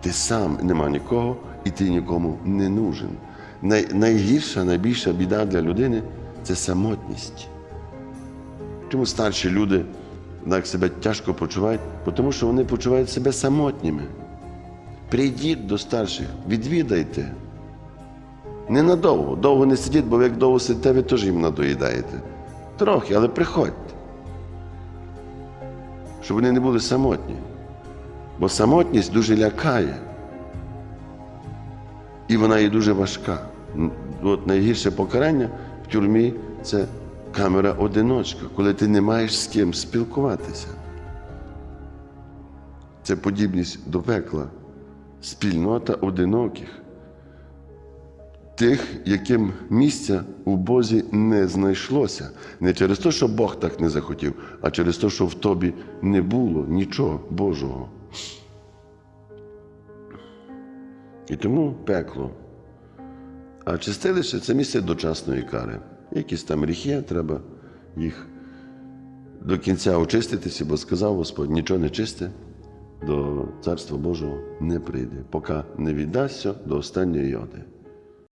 Ти сам нема нікого і ти нікому не нужен. Най, найгірша, найбільша біда для людини це самотність. Чому старші люди так себе тяжко почувають? Тому що вони почувають себе самотніми. Прийдіть до старших, відвідайте. Ненадовго, довго не сидіть, бо як довго сидите, ви теж їм надоїдаєте. Трохи, але приходьте. Щоб вони не були самотні. Бо самотність дуже лякає. І вона є дуже важка. От найгірше покарання в тюрмі це камера одиночка, коли ти не маєш з ким спілкуватися. Це подібність до пекла, спільнота одиноких, тих, яким місця у Бозі не знайшлося. Не через те, що Бог так не захотів, а через те, що в тобі не було нічого Божого. І тому пекло. А чистилище це місце дочасної кари. Якісь там гріхи, треба їх до кінця очиститися, бо сказав Господь, нічого не чисте до Царства Божого не прийде, поки не віддасться до останньої йоди.